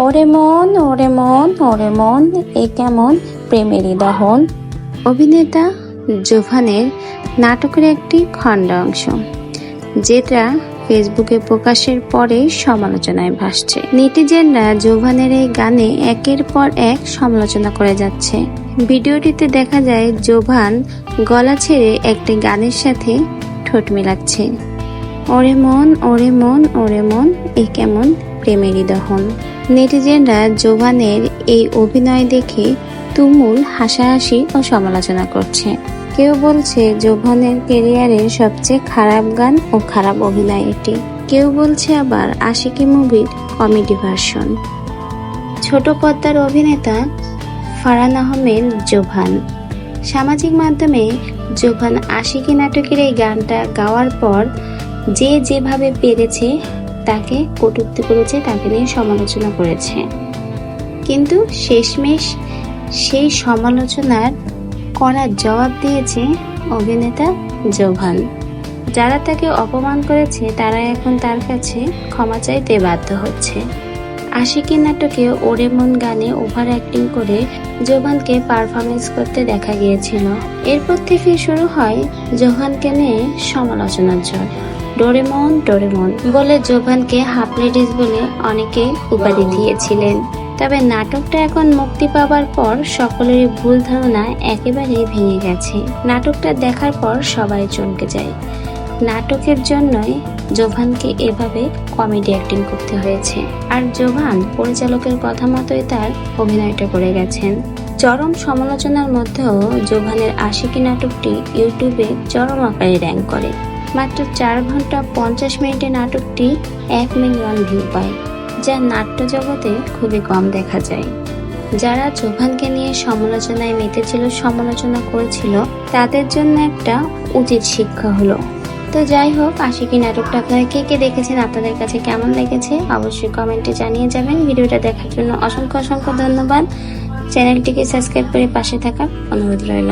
ওরে মন ওরে মন ওরে মন, এ কেমন প্রেমেরই দহন। অভিনেতা জোভানের নাটকের একটি খণ্ড অংশ, যেটা ফেসবুকে প্রকাশের পরে সমালোচনায় ভাসছে। নেটিজেনরা জোভানের এই গানে একের পর এক সমালোচনা করে যাচ্ছে। ভিডিওটিতে দেখা যায়, জোভান গলা ছেড়ে একটি গানের সাথে ঠোঁট মেলাচ্ছে। ওরে মন ওরে মন ওরে মন, এ কেমন প্রেমেরই দহন নেটিজেনরা জোভানের এই অভিনয় দেখে তুমুল হাসাহাসি ও সমালোচনা করছে। কেউ বলছে জোভানের কেরিয়ারের সবচেয়ে খারাপ গান ও খারাপ অভিনয় এটি। কেউ বলছে আবার আশিকি মুভির কমেডি ভার্সন। ছোট পর্দার অভিনেতা ফারান আহমেদ জোভান। সামাজিক মাধ্যমে জোভান আশিকি নাটকের এই গানটা গাওয়ার পর যে যেভাবে পেরেছে তাকে কটূক্তি করেছে, তাকে নিয়ে সমালোচনা করেছে। কিন্তু শেষমেশ সেই সমালোচনার করার জবাব দিয়েছে অভিনেতা জোভান। যারা তাকে অপমান করেছে, তারা এখন তার কাছে ক্ষমা চাইতে বাধ্য হচ্ছে। আশিকি নাটকে ওরে মন গানে ওভার অ্যাক্টিং করে জোভানকে পারফরমেন্স করতে দেখা গিয়েছিল। এরপর থেকে শুরু হয় জোভানকে নিয়ে সমালোচনার ঝড়। ডোরেমন ডোরেমন বলে জোভানকে হাফ লেডিস বলে অনেকে উপাধি দিয়েছিলেন। তবে নাটকটা এখন মুক্তি পাবার পর সকলেরই ভুল ধারণা একেবারেই ভেঙে গেছে। নাটকটা দেখার পর সবাই চমকে যায়। নাটকের জন্যই জোভানকে এভাবে কমেডি অ্যাক্টিং করতে হয়েছে। আর জোভান পরিচালকের কথা মতোই তার অভিনয়টা করে গেছেন। চরম সমালোচনার মধ্যেও জোভানের আশিকি নাটকটি ইউটিউবে চরম আকারে র্যাঙ্ক করে। মাত্র চার ঘণ্টা পঞ্চাশ মিনিটে নাটকটি এক মিলিয়ন ভিউ পায়, যা নাট্য জগতে খুবই কম দেখা যায়। যারা জোভানকে নিয়ে সমালোচনায় মেতেছিল, সমালোচনা করেছিল, তাদের জন্য একটা উচিত শিক্ষা হলো। তো যাই হোক, আশিকি নাটকটা আপনারা কে কে দেখেছেন, আপনাদের কাছে কেমন লেগেছে, অবশ্যই কমেন্টে জানিয়ে যাবেন। ভিডিওটা দেখার জন্য অসংখ্য অসংখ্য ধন্যবাদ। চ্যানেলটিকে সাবস্ক্রাইব করে পাশে থাকার অনুরোধ রইল।